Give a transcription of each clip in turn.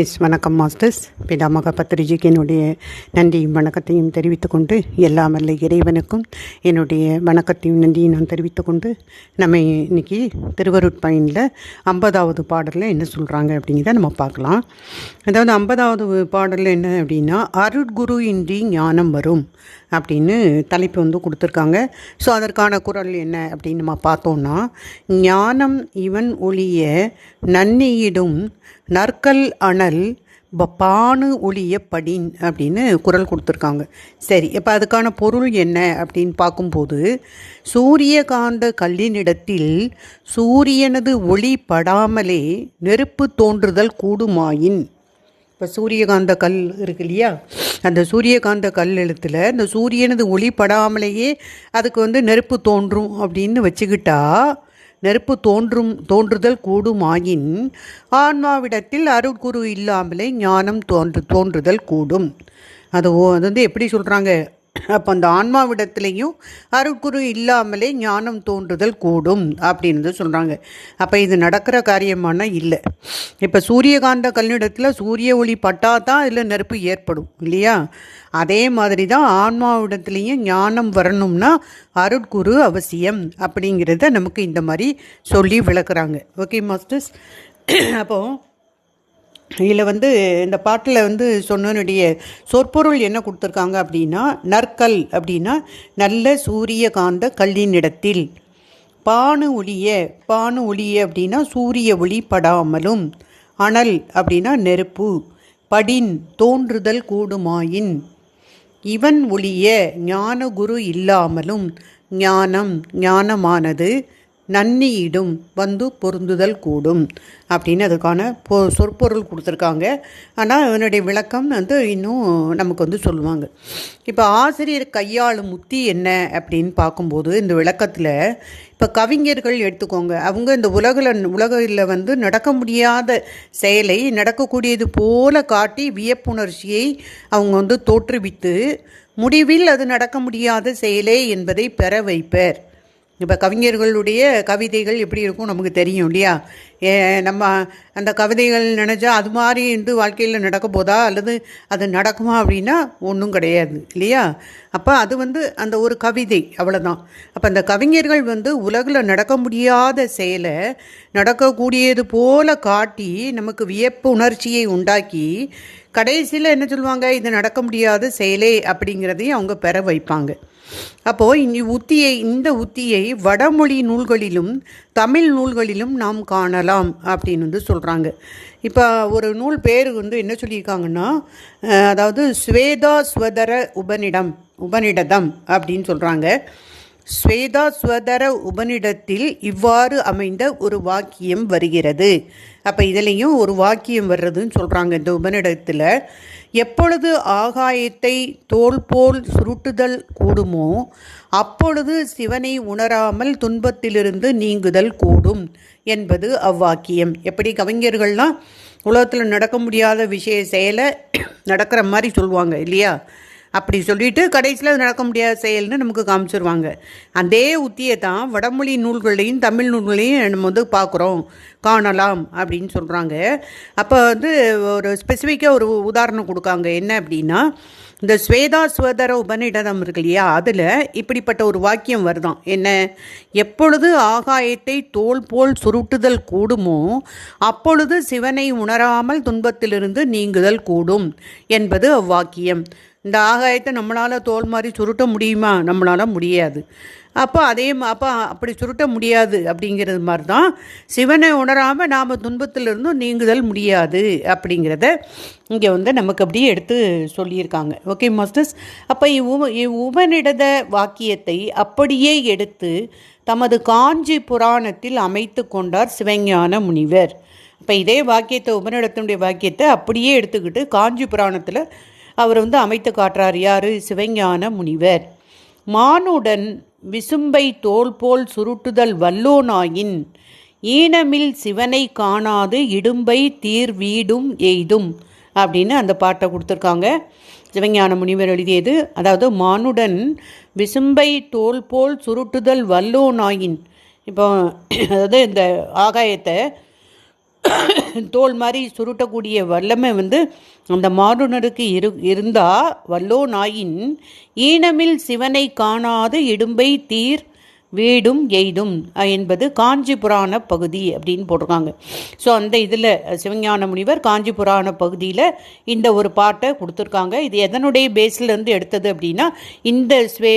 S வணக்கம் masters. பிதாமக பத்திரிஜிக்கு என்னுடைய நன்றியும் வணக்கத்தையும் தெரிவித்துக்கொண்டு எல்லாம் வல்ல இறைவனுக்கும் என்னுடைய வணக்கத்தையும் நன்றியும் நான் தெரிவித்துக்கொண்டு நம்ம இன்னைக்கு திருவருட்பயனில் ஐம்பதாவது பாடலில் என்ன சொல்கிறாங்க அப்படிங்கிறத நம்ம பார்க்கலாம். அதாவது ஐம்பதாவது பாடலில் என்ன அப்படின்னா அருட்குரு இன்றி ஞானம் வரும் அப்படின்னு தலைப்பு வந்து கொடுத்துருக்காங்க. ஸோ அதற்கான குரல் என்ன அப்படின்னு நம்ம பார்த்தோன்னா ஞானம் இவன் ஒளிய நன்னியிடும் நற்கல் அனல் ப- பானு ஒளிய படின் அப்படின்னு குரல் கொடுத்துருக்காங்க. சரி இப்போ அதுக்கான பொருள் என்ன அப்படின்னு பார்க்கும்போது சூரியகாந்த கல்லினிடத்தில் சூரியனது ஒளி படாமலே நெருப்பு தோன்றுதல் கூடுமாயின். இப்போ சூரியகாந்த கல் இருக்கு இல்லையா? அந்த சூரியகாந்த கல் எழுத்தில் இந்த சூரியனது ஒளி படாமலேயே அதுக்கு வந்து நெருப்பு தோன்றும் அப்படின்னு வச்சுக்கிட்டா நெருப்பு தோன்றும் தோன்றுதல் கூடுமாயின் ஆன்மாவிடத்தில் அருட்குரு இல்லாமலே ஞானம் தோன்று தோன்றுதல் கூடும். அது ஓ- அது வந்து எப்படி சொல்கிறாங்க அப்போ அந்த ஆன்மாவிடத்துலேயும் அருட்குரு இல்லாமலே ஞானம் தோன்றுதல் கூடும் அப்படின்னு சொல்கிறாங்க அப்போ இது நடக்கிற காரியமான இல்லை. இப்போ சூரியகாந்த கல்லிடத்தில் சூரிய ஒளி பட்டால் தான் அதில் நெருப்பு ஏற்படும் இல்லையா? அதே மாதிரி தான் ஆன்மாவிடத்துலேயும் ஞானம் வரணும்னா அருட்குரு அவசியம் அப்படிங்கிறத நமக்கு இந்த மாதிரி சொல்லி விளக்குறாங்க. ஓகே மாஸ்டர்ஸ் அப்போது இதில் வந்து இந்த பாட்டில் வந்து சொன்னனுடைய சொற்பொருள் என்ன கொடுத்துருக்காங்க அப்படின்னா நற்கல் அப்படின்னா நல்ல சூரியகாந்த கல்லினிடத்தில் பானு ஒளிய பானு ஒளிய அப்படின்னா சூரிய ஒளி படாமலும். அனல் அப்படின்னா நெருப்பு. படின் தோன்றுதல் கூடுமாயின். இவன் ஒளிய ஞானகுரு இல்லாமலும். ஞானம் ஞானமானது. நன்னியிடும் வந்து பொருந்துதல் கூடும் அப்படின்னு அதுக்கான பொ சொற்பொருள் கொடுத்துருக்காங்க. ஆனால் அதனுடைய விளக்கம் வந்து இன்னும் நமக்கு வந்து சொல்லுவாங்க. இப்போ ஆசிரியர் கையாளும் உத்தி என்ன அப்படின்னு பார்க்கும்போது இந்த விளக்கத்தில் இப்போ கவிஞர்கள் எடுத்துக்கோங்க. அவங்க இந்த உலகில் உலகில் வந்து நடக்க முடியாத செயலை நடக்கக்கூடியது போல காட்டி வியப்புணர்ச்சியை அவங்க வந்து தோற்றுவித்து முடிவில் அது நடக்க முடியாத செயலே என்பதை பெற வைப்பர். இப்போ கவிஞர்களுடைய கவிதைகள் எப்படி இருக்கும் நமக்கு தெரியும் இல்லையா? ஏ, நம்ம அந்த கவிதைகள் நினச்சா அது மாதிரி வந்து வாழ்க்கையில் நடக்க போதா? அல்லது அது நடக்குமா அப்படின்னா ஒன்றும் கிடையாது இல்லையா? அப்போ அது வந்து அந்த ஒரு கவிதை அவ்வளோதான் அப்போ அந்த கவிஞர்கள் வந்து உலகில் நடக்க முடியாத செயலை நடக்கக்கூடியது போல காட்டி நமக்கு வியப்பு உணர்ச்சியை உண்டாக்கி கடைசியில் என்ன சொல்லுவாங்க? இது நடக்க முடியாத செயலே அப்படிங்கிறதையும் அவங்க பெற வைப்பாங்க. அப்போது இந்த உத்தியை இந்த உத்தியை வடமொழி நூல்களிலும் தமிழ் நூல்களிலும் நாம் காணலாம் அப்படின்னு வந்து சொல்கிறாங்க இப்போ ஒரு நூல் பேர் வந்து என்ன சொல்லியிருக்காங்கன்னா அதாவது ஸ்வேதா ஸ்வதர உபனிடம் உபனிடதம் அப்படின்னு சொல்கிறாங்க ஸ்வேதா ஸ்வதர உபனிடத்தில் இவ்வாறு அமைந்த ஒரு வாக்கியம் வருகிறது. அப்போ இதுலேயும் ஒரு வாக்கியம் வர்றதுன்னு சொல்கிறாங்க இந்த உபனிடத்தில். எப்பொழுது ஆகாயத்தை தோல் போல் சுருட்டுதல் கூடுமோ அப்பொழுது சிவனை உணராமல் துன்பத்திலிருந்து நீங்குதல் கூடும் என்பது அவ்வாக்கியம். எப்படி கவிஞர்கள்லாம் உலகத்தில் நடக்க முடியாத விஷய செயலை நடக்கிற மாதிரி சொல்லுவாங்க இல்லையா? அப்படி சொல்லிட்டு கடைசியில் அது நடக்க முடியாத செயல்னு நமக்கு காமிச்சிருவாங்க. அதே உத்தியை தான் வடமொழி நூல்களையும் தமிழ் நூல்களையும் நம்ம வந்து பார்க்குறோம். காணலாம் அப்படின்னு சொல்கிறாங்க அப்போ வந்து ஒரு ஸ்பெசிஃபிக்காக ஒரு உதாரணம் கொடுக்காங்க. என்ன அப்படின்னா இந்த ஸ்வேதாஸ்வதர உபநிடதம் இருக்கு இல்லையா? அதில் இப்படிப்பட்ட ஒரு வாக்கியம் வருதான். என்ன? எப்பொழுது ஆகாயத்தை தோல் போல் சுருட்டுதல் கூடுமோ அப்பொழுது சிவனை உணராமல் துன்பத்திலிருந்து நீங்குதல் கூடும் என்பது அவ்வாக்கியம். இந்த ஆகாயத்தை நம்மளால் தோல் மாதிரி சுருட்ட முடியுமா? நம்மளால் முடியாது. அப்போ அதே அப்போ அப்படி சுருட்ட முடியாது அப்படிங்கிறது மாதிரி தான் சிவனை உணராமல் நாம் துன்பத்திலிருந்தும் நீங்குதல் முடியாது அப்படிங்கிறத இங்கே வந்து நமக்கு அப்படியே எடுத்து சொல்லியிருக்காங்க. ஓகே மாஸ்டர்ஸ் அப்போ இவ் உபனிடத வாக்கியத்தை அப்படியே எடுத்து தமது காஞ்சி புராணத்தில் அமைத்து கொண்டார் சிவஞான முனிவர். இப்போ இதே வாக்கியத்தை உபனிடத்தினுடைய வாக்கியத்தை அப்படியே எடுத்துக்கிட்டு காஞ்சி புராணத்தில் அவர் வந்து அமைத்து காட்டுறார். யார்? சிவஞான முனிவர். மானுடன் விசும்பை தோல் போல் சுருட்டுதல் வல்லோனாயின் ஈனமில் சிவனை காணாது இடும்பை தீர் வீடும் எய்தும் அப்படின்னு அந்த பாட்டை கொடுத்துருக்காங்க. சிவஞான முனிவர் எழுதியது. அதாவது மானுடன் விசும்பை தோல் போல் சுருட்டுதல் வல்லோனாயின் இப்போ அதாவது இந்த ஆகாயத்தை தோல் மாதிரி சுருட்டக்கூடிய வல்லமை வந்து அந்த மாடுனருக்கு இரு இருந்தால் வல்லோ நாயின் ஈனமில் சிவனை காணாது இடும்பை தீர் வீடும் எய்தும் என்பது காஞ்சி புராண பகுதி அப்படின்னு போட்டிருக்காங்க. ஸோ அந்த இதில் சிவஞான முனிவர் காஞ்சி புராண பகுதியில் இந்த ஒரு பாட்டை கொடுத்துருக்காங்க. இது எதனுடைய பேஸ்லேருந்து எடுத்தது அப்படின்னா இந்த ஸ்வே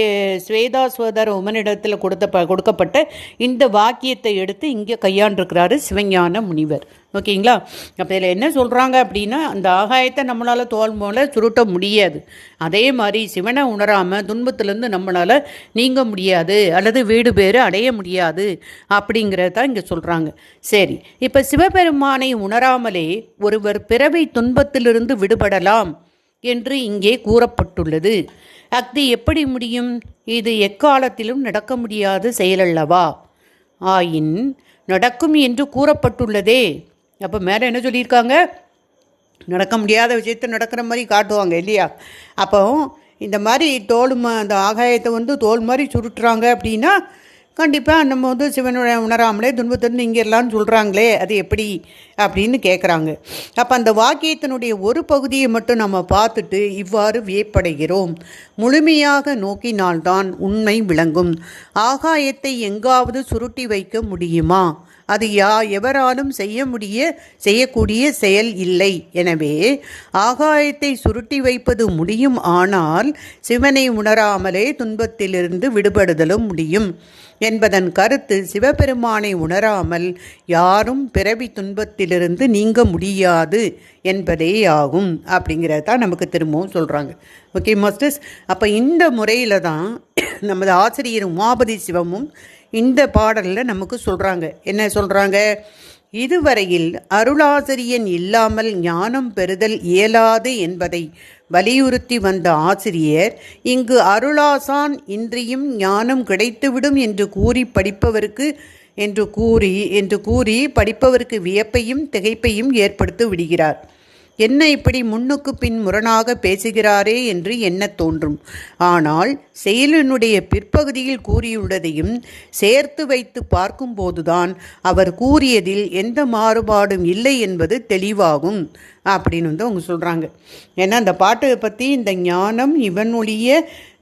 ஸ்வேதாஸ்வதர் உமனிடத்தில் கொடுத்த கொடுக்கப்பட்ட இந்த வாக்கியத்தை எடுத்து இங்கே கையாண்டிருக்கிறாரு சிவஞான முனிவர். ஓகேங்களா? அப்போ இதில் என்ன சொல்கிறாங்க அப்படின்னா அந்த ஆகாயத்தை நம்மளால் தோல் போல சுருட்ட முடியாது. அதே மாதிரி சிவனை உணராமல் துன்பத்திலேருந்து நம்மளால் நீங்க முடியாது அல்லது வீடு பேர் அடைய முடியாது அப்படிங்கிறத தான் இங்கே சொல்கிறாங்க சரி இப்போ சிவபெருமானை உணராமலே ஒருவர் பிறவை துன்பத்திலிருந்து விடுபடலாம் என்று இங்கே கூறப்பட்டுள்ளது. அஃது எப்படி முடியும்? இது எக்காலத்திலும் நடக்க முடியாத செயலல்லவா? ஆயின் நடக்கும் என்று கூறப்பட்டுள்ளதே. அப்போ மேலே என்ன சொல்லியிருக்காங்க? நடக்க முடியாத விஷயத்தை நடக்கிற மாதிரி காட்டுவாங்க இல்லையா? அப்போ இந்த மாதிரி தோல் அந்த ஆகாயத்தை வந்து தோல் மாதிரி சுருட்டுறாங்க அப்படின்னா கண்டிப்பாக நம்ம வந்து சிவனுடைய உணராமலே துன்பத்திலிருந்து இங்கே எல்லாம்னு சொல்கிறாங்களே அது எப்படி அப்படின்னு கேட்குறாங்க அப்போ அந்த வாக்கியத்தினுடைய ஒரு பகுதியை மட்டும் நம்ம பார்த்துட்டு இவ்வாறு வியப்படைகிறோம். முழுமையாக நோக்கினால்தான் உண்மை விளங்கும். ஆகாயத்தை எங்காவது சுருட்டி வைக்க முடியுமா? அது யா எவராலும் செய்ய முடிய செய்யக்கூடிய செயல் இல்லை. எனவே ஆகாயத்தை சுருட்டி வைப்பது முடியும் ஆனால் சிவனை உணராமலே துன்பத்திலிருந்து விடுபடுதலும் முடியும். என்பதன் கருத்து சிவபெருமானை உணராமல் யாரும் பிறவி துன்பத்திலிருந்து நீங்க முடியாது என்பதே ஆகும் அப்படிங்கிறது தான் நமக்கு திரும்பவும் சொல்கிறாங்க ஓகே மாஸ்டர்ஸ் அப்போ இந்த முறையில் தான் நமது ஆசிரியர் உமாபதி சிவமும் இந்த பாடலில் நமக்கு சொல்கிறாங்க என்ன சொல்கிறாங்க இதுவரையில் அருளாசிரியன் இல்லாமல் ஞானம் பெறுதல் இயலாது என்பதை வலியுறுத்தி வந்த ஆசிரியர் இங்கு அருளாசான் இன்றியும் ஞானம் கிடைத்துவிடும் என்று கூறி படிப்பவருக்கு என்று கூறி என்று கூறி படிப்பவருக்கு வியப்பையும் திகைப்பையும் ஏற்படுத்தி விடுகிறார். என்ன இப்படி முன்னுக்கு பின் முரணாக பேசுகிறாரே என்று எண்ணத் தோன்றும். ஆனால் செயலினுடைய பிற்பகுதியில் கூறியுள்ளதையும் சேர்த்து வைத்து பார்க்கும்போதுதான் அவர் கூறியதில் எந்த மாறுபாடும் இல்லை என்பது தெளிவாகும். அப்படின்னு வந்து அவங்க சொல்கிறாங்க ஏன்னா அந்த பாட்டை பற்றி இந்த ஞானம் இவன்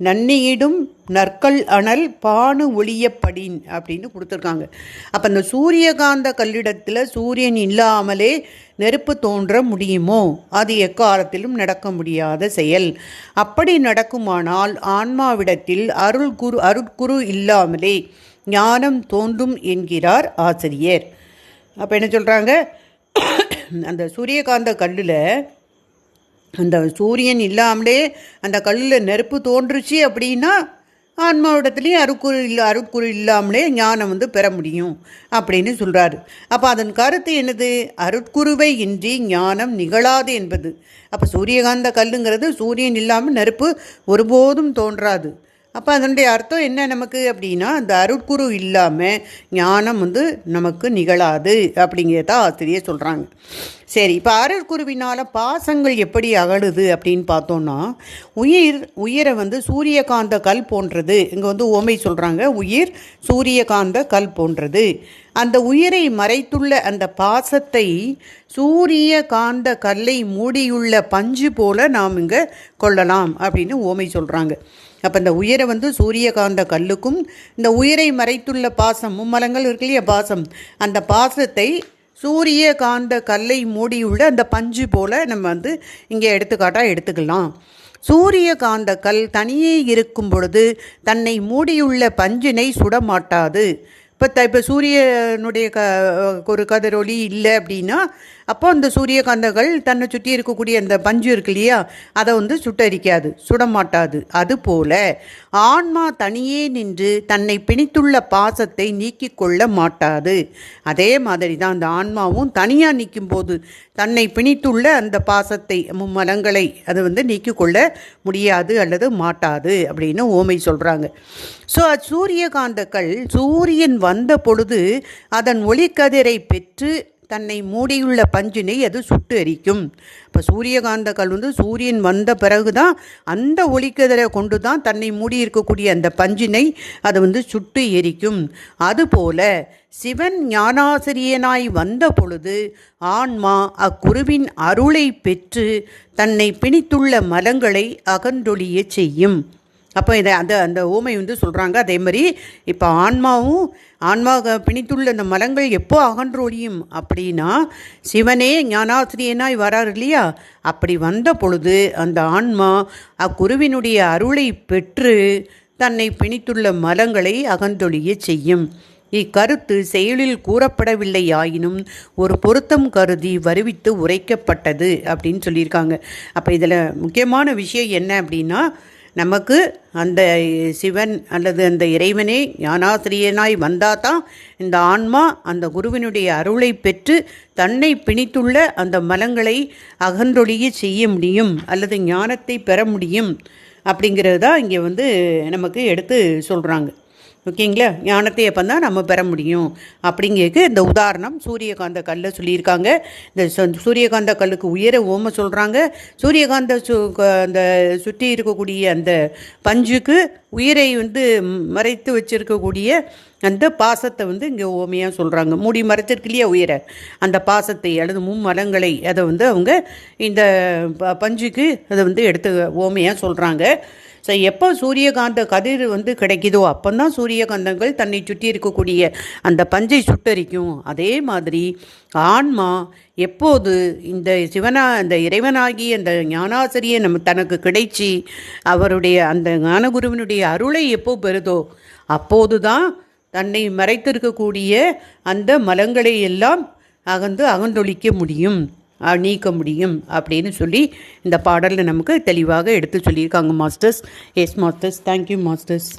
நன்னியிடும் நற்கள் அனல் பானு ஒளியப்படின் அப்படின்னு கொடுத்துருக்காங்க. அப்போ இந்த சூரியகாந்த கல்லிடத்தில் சூரியன் இல்லாமலே நெருப்பு தோன்ற முடியுமோ? அது எக்காலத்திலும் நடக்க முடியாத செயல். அப்படி நடக்குமானால் ஆன்மாவிடத்தில் அருள் குரு அருட்குரு இல்லாமலே ஞானம் தோன்றும் என்கிறார் ஆசிரியர். அப்போ என்ன சொல்கிறாங்க அந்த சூரியகாந்த கல்லில் அந்த சூரியன் இல்லாமலே அந்த கல்லில் நெருப்பு தோன்றுச்சு அப்படின்னா ஆன்மாவிடத்துலேயும் அருக்குறு இல்லை அருட்குறு இல்லாமலே ஞானம் வந்து பெற முடியும் அப்படின்னு சொல்கிறாரு அப்போ அதன் கருத்து என்னது? அருட்குருவை இன்றி ஞானம் நிகழாது என்பது. அப்போ சூரியகாந்த கல்லுங்கிறது சூரியன் இல்லாமல் நெருப்பு ஒருபோதும் தோன்றாது. அப்போ அதனுடைய அர்த்தம் என்ன நமக்கு அப்படின்னா அந்த அருட்குரு இல்லாமல் ஞானம் வந்து நமக்கு நிகழாது அப்படிங்கிறத ஆசிரியர் சொல்கிறாங்க சரி இப்போ அருட்குருவினால் பாசங்கள் எப்படி அகழுது அப்படின்னு பார்த்தோன்னா உயிர் உயிரை வந்து சூரியகாந்த கல் போன்றது. இங்கே வந்து ஓமை சொல்கிறாங்க உயிர் சூரியகாந்த கல் போன்றது. அந்த உயிரை மறைத்துள்ள அந்த பாசத்தை சூரிய காந்த கல்லை மூடியுள்ள பஞ்சு போல நாம் இங்கே கொள்ளலாம் அப்படின்னு ஓமை சொல்கிறாங்க அப்போ இந்த உயிரை வந்து சூரியகாந்த கல்லுக்கும் இந்த உயிரை மறைத்துள்ள பாசம் மும்மலங்கள் இருக்கு இல்லையா பாசம். அந்த பாசத்தை சூரியகாந்த கல்லை மூடியுள்ள அந்த பஞ்சு போல் நம்ம வந்து இங்கே எடுத்துக்காட்டாக எடுத்துக்கலாம். சூரியகாந்த கல் தனியே இருக்கும் பொழுது தன்னை மூடியுள்ள பஞ்சினை சுடமாட்டாது. இப்போ த இப்போ சூரியனுடைய க ஒரு கதிரொலி இல்லை அப்படின்னா அப்போ அந்த சூரியகாந்தங்கள் தன்னை சுற்றி இருக்கக்கூடிய அந்த பஞ்சு இருக்கு இல்லையா அதை வந்து சுட்டரிக்காது சுடமாட்டாது. அதுபோல ஆன்மா தனியே நின்று தன்னை பிணித்துள்ள பாசத்தை நீக்கி கொள்ள மாட்டாது. அதே மாதிரி தான் அந்த ஆன்மாவும் தனியாக நிற்கும் போது தன்னை பிணித்துள்ள அந்த பாசத்தை மும்மலங்களை அது வந்து நீக்கி கொள்ள முடியாது அல்லது மாட்டாது அப்படின்னு ஓமை சொல்கிறாங்க ஸோ சூரியகாந்தக்கள் சூரியன் வந்த பொழுது அதன் ஒளிக்கதிரை பெற்று தன்னை மூடியுள்ள பஞ்சினை அது சுட்டு எரிக்கும். இப்போ சூரியகாந்த கல் வந்து சூரியன் வந்த பிறகு தான் அந்த ஒளிக்கதிரை கொண்டு தான் தன்னை மூடி இருக்கக்கூடிய அந்த பஞ்சினை அது வந்து சுட்டு எரிக்கும். அதுபோல சிவன் ஞானாசிரியனாய் வந்த பொழுது ஆன்மா அக்குருவின் அருளை பெற்று தன்னை பிணித்துள்ள மலங்களை அகன்றொழியச் செய்யும். அப்போ இதை அந்த அந்த ஊமை வந்து சொல்கிறாங்க அதே மாதிரி இப்போ ஆன்மாவும் ஆன்மாக பிணித்துள்ள அந்த மலங்கள் எப்போ அகன்றொழியும் அப்படின்னா சிவனே ஞானாசிரியனாய் வரார் இல்லையா? அப்படி வந்த பொழுது அந்த ஆன்மா அக்குருவினுடைய அருளை பெற்று தன்னை பிணித்துள்ள மலங்களை அகந்தொழிய செய்யும். இக்கருத்து செயலில் கூறப்படவில்லை ஆயினும் ஒரு பொருத்தம் கருதி வருவித்து உரைக்கப்பட்டது அப்படின்னு சொல்லியிருக்காங்க. அப்போ இதில் முக்கியமான விஷயம் என்ன அப்படின்னா நமக்கு அந்த சிவன் அல்லது அந்த இறைவனே ஞானாசிரியனாய் வந்தால் தான் இந்த ஆன்மா அந்த குருவினுடைய அருளை பெற்று தன்னை பிணித்துள்ள அந்த மலங்களை அகன்றொழிய செய்ய முடியும் அல்லது ஞானத்தை பெற முடியும் அப்படிங்கிறது தான் இங்கே வந்து நமக்கு எடுத்து சொல்கிறாங்க ஓகேங்களா? ஞானத்தை எப்போ தான் நம்ம பெற முடியும். அப்படிங்கிறதுக்கு இந்த உதாரணம் சூரியகாந்த கல்லை சொல்லியிருக்காங்க. இந்த சூரியகாந்த கல்லுக்கு உயர ஓம சொல்கிறாங்க சூரியகாந்த சு அந்த சுற்றி இருக்கக்கூடிய அந்த பஞ்சுக்கு உயிரை வந்து மறைத்து வச்சிருக்கக்கூடிய அந்த பாசத்தை வந்து இங்கே ஓமையாக சொல்கிறாங்க மூடி மறைச்சிருக்கு இல்லையா உயிரை? அந்த பாசத்தை அல்லது மும்மலங்களை அதை வந்து அவங்க இந்த ப- பஞ்சுக்கு அதை வந்து எடுத்து ஓமையாக சொல்கிறாங்க ஸோ எப்போ சூரியகாந்த கதிர் வந்து கிடைக்குதோ அப்போ தான் சூரியகாந்தங்கள் தன்னை சுற்றி இருக்கக்கூடிய அந்த பஞ்சை சுட்டரிக்கும். அதே மாதிரி ஆன்மா எப்போது இந்த சிவனா அந்த இறைவனாகி அந்த ஞானாசிரியை நம்ம தனக்கு கிடைச்சி அவருடைய அந்த ஞானகுருவினுடைய அருளை எப்போ பெறுதோ அப்போது தான் தன்னை மறைத்திருக்கக்கூடிய அந்த மலங்களை எல்லாம் அகந்து அகந்தொழிக்க முடியும். நீக்க முடியும் அப்படின்னு சொல்லி இந்த பாடலில் நமக்கு தெளிவாக எடுத்து சொல்லியிருக்காங்க masters. Yes masters. Thank you masters.